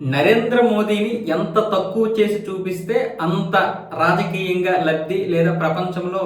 నరేంద్ర మోదీని ఎంత తక్కువ చేసి చూపిస్తే అంత రాజకీయంగా లబ్ధి లేదా ప్రపంచంలో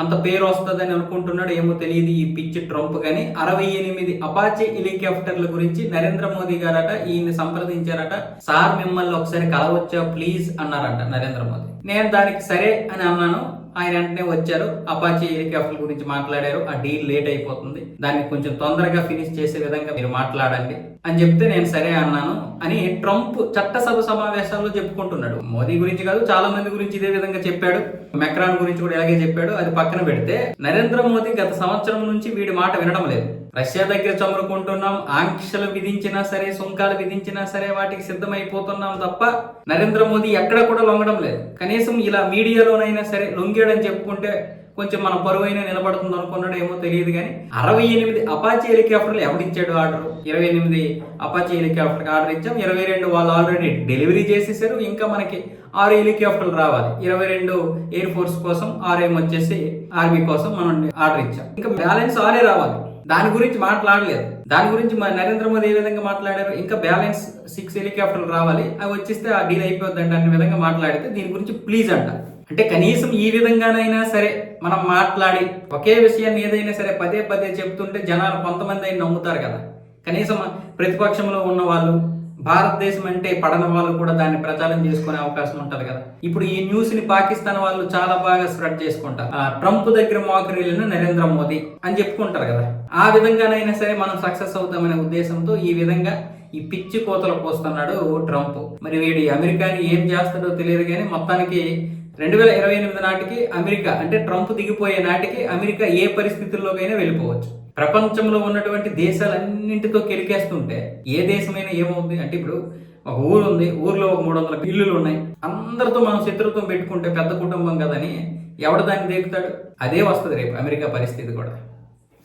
అంత పేరు వస్తుందని అనుకుంటున్నాడు ఏమో తెలియదు ఈ పిచ్చి ట్రంప్. కానీ అరవై ఎనిమిది అపాచీ హెలికాప్టర్ల గురించి నరేంద్ర మోదీ గారట ఈయన్ని సంప్రదించారట. సార్ మిమ్మల్ని ఒకసారి కలవచ్చా ప్లీజ్ అన్నారట నరేంద్ర మోదీ. నేను దానికి సరే అని అన్నాను. ఆయన వెంటనే వచ్చారు. అపాచీ హెలికాప్టర్ గురించి మాట్లాడారు. ఆ డీల్ లేట్ అయిపోతుంది. దాన్ని కొంచెం తొందరగా ఫినిష్ చేసే విధంగా మీరు మాట్లాడండి అని చెప్తే నేను సరే అన్నాను అని ట్రంప్ చట్టసభ సమావేశాల్లో చెప్పుకుంటున్నాడు. మోదీ గురించి కాదు చాలా మంది గురించి ఇదే విధంగా చెప్పాడు. మెక్రాన్ గురించి కూడా ఇలాగే చెప్పాడు. అది పక్కన పెడితే నరేంద్ర మోదీ గత సంవత్సరం నుంచి వీడి మాట వినడం లేదు. రష్యా దగ్గర చమురుకుంటున్నాం ఆంక్షలు విధించినా సరే సుంకాలు విధించినా సరే వాటికి సిద్ధమైపోతున్నాం తప్ప నరేంద్ర మోదీ ఎక్కడ కూడా లొంగడం లేదు. కనీసం ఇలా మీడియాలోనైనా సరే లొంగాడని చెప్పుకుంటే కొంచెం మన పరువైన నిలబడుతుంది అనుకున్నాడు ఏమో తెలియదు కానీ అరవై ఎనిమిది అపాచీ హెలికాప్టర్లు ఎవడిచ్చాడు ఆర్డర్? ఇరవై ఎనిమిది అపాచీ హెలికాప్టర్ ఆర్డర్ ఇచ్చాం ఇరవై రెండు వాళ్ళు ఆల్రెడీ డెలివరీ చేసేసారు ఇంకా మనకి ఆరు హెలికాప్టర్లు రావాలి. ఇరవై రెండు ఎయిర్ ఫోర్స్ కోసం ఆరేం వచ్చేసి ఆర్మీ కోసం మనం ఆర్డర్ ఇచ్చాం. ఇంకా బ్యాలెన్స్ ఆరే రావాలి. దాని గురించి మాట్లాడలేదు. దాని గురించి నరేంద్ర మోదీ ఏ విధంగా మాట్లాడారు? ఇంకా బ్యాలెన్స్ సిక్స్ హెలికాప్టర్లు రావాలి. అవి వచ్చేస్తే ఆ డీల్ అయిపోద్దండి అనే విధంగా మాట్లాడితే దీని గురించి ప్లీజ్ అంట. అంటే కనీసం ఈ విధంగానైనా సరే మనం మాట్లాడి ఒకే విషయాన్ని ఏదైనా సరే పదే పదే చెప్తుంటే జనాలు కొంతమంది అయినా నమ్ముతారు కదా. కనీసం ప్రతిపక్షంలో ఉన్న వాళ్ళు భారతదేశం అంటే పడన వాళ్ళు కూడా దాన్ని ప్రచారం చేసుకునే అవకాశం ఉంటది కదా. ఇప్పుడు ఈ న్యూస్ని పాకిస్తాన్ వాళ్ళు చాలా బాగా స్ప్రెడ్ చేసుకుంటారు. ఆ, ట్రంప్ దగ్గర మోకరీలను నరేంద్ర మోదీ అని చెప్పుకుంటారు కదా. ఆ విధంగానైనా సరే మనం సక్సెస్ అవుతామనే ఉద్దేశంతో ఈ విధంగా ఈ పిచ్చి కోతలు పోస్తున్నాడు ట్రంప్ మరి వీడి అమెరికాని ఏం చేస్తాడో తెలియదు కానీ మొత్తానికి రెండు వేల ఇరవై ఎనిమిది నాటికి అమెరికా అంటే ట్రంప్ దిగిపోయే నాటికి అమెరికా ఏ పరిస్థితుల్లోకైనా వెళ్ళిపోవచ్చు. ప్రపంచంలో ఉన్నటువంటి దేశాలన్నింటితో కెలికేస్తుంటే ఏ దేశమైనా ఏమవుతుంది అంటే ఇప్పుడు ఒక ఊరు ఉంది ఊర్లో ఒక మూడు వందల ఇల్లులు ఉన్నాయి. అందరితో మనం శత్రుత్వం పెట్టుకుంటే పెద్ద కుటుంబం కదని ఎవడు దాన్ని దేకుతాడు? అదే వస్తుంది రేపు అమెరికా పరిస్థితి కూడా.